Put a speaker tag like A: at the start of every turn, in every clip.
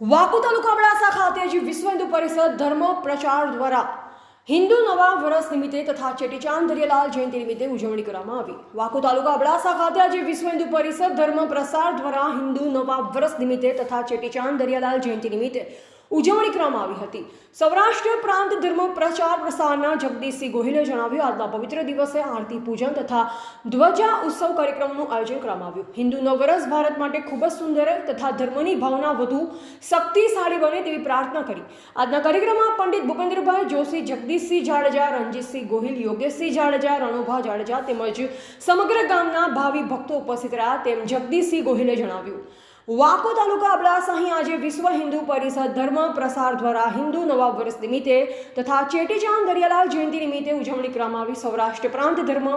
A: વાકુ તાલુકા અબડાસા ખાતે આજે વિશ્વ હિન્દુ પરિષદ ધર્મ પ્રચાર દ્વારા હિન્દુ નવા વર્ષ નિમિત્તે તથા ચેટીચાંદ દરિયાલાલ જયંતિ નિમિત્તે ઉજવણી કરવામાં આવી. વાકુ તાલુકા અબડાસા ખાતે આજે વિશ્વ હિન્દુ પરિષદ ધર્મ પ્રસાર દ્વારા હિન્દુ નવા વર્ષ નિમિત્તે તથા ચેટીચાંદ દરિયાલાલ જયંતિ નિમિત્તે ઉજવણી કરવામાં આવી હતી. સૌરાષ્ટ્ર પ્રાંત ધર્મ પ્રચાર પ્રસારના જગદીશસિંહ ગોહિલે જણાવ્યું, આજના પવિત્ર દિવસે આરતી પૂજન તથા ધ્વજા ઉત્સવ કાર્યક્રમનું આયોજન કરવામાં આવ્યું. હિન્દુ નવરસ ભારત માટે ખૂબ જ સુંદર તથા ધર્મની ભાવના વધુ શક્તિશાળી બને તેવી પ્રાર્થના કરી. આજના કાર્યક્રમમાં પંડિત ભૂપેન્દ્રભાઈ જોશી જગદીશસિંહ જાડેજા રણજીતસિંહ ગોહિલ યોગેશસિંહ જાડેજા, રણુભા જાડેજા તેમજ સમગ્ર ગામના ભાવિ ભક્તો ઉપસ્થિત રહ્યા તેમ જગદીશસિંહ ગોહિલે જણાવ્યું. વાકો તાલુકા અબડાસાહી આજે વિશ્વ હિન્દુ પરિષદ ધર્મ પ્રસાર દ્વારા હિન્દુ નવા વર્ષ નિમિત્તે તથા ચેટીચાંદ દરિયાલાલ જયંતિ નિમિત્તે ઉજવણી કરવામાં આવી. સૌરાષ્ટ્ર પ્રાંત ધર્મ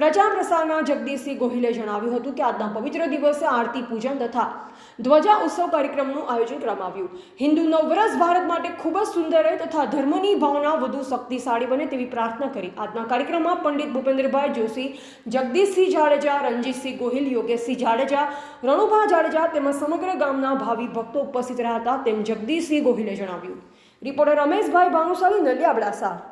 A: પ્રચાર પ્રસારના જગદીશસિંહ ગોહિલે જણાવ્યું હતું કે આજના પવિત્ર દિવસે આરતી પૂજન તથા ધ્વજા ઉત્સવ કાર્યક્રમનું આયોજન કરવામાં આવ્યું. હિન્દુ નવરસ ભારત માટે ખૂબ જ સુંદર તથા ધર્મની ભાવના વધુ શક્તિશાળી બને તેવી પ્રાર્થના કરી. આજના કાર્યક્રમમાં પંડિત ભૂપેન્દ્રભાઈ જોશી જગદીશસિંહ જાડેજા, રણજીતસિંહ ગોહિલ, યોગેશસિંહ જાડેજા, રણુભા જાડેજા તેમજ સમગ્ર ગામના ભાવિ ભક્તો ઉપસ્થિત રહ્યા હતા તેમ જગદીશસિંહ ગોહિલે જણાવ્યું. રિપોર્ટર રમેશભાઈ ભાનુશાલી નલિયા અબડાસા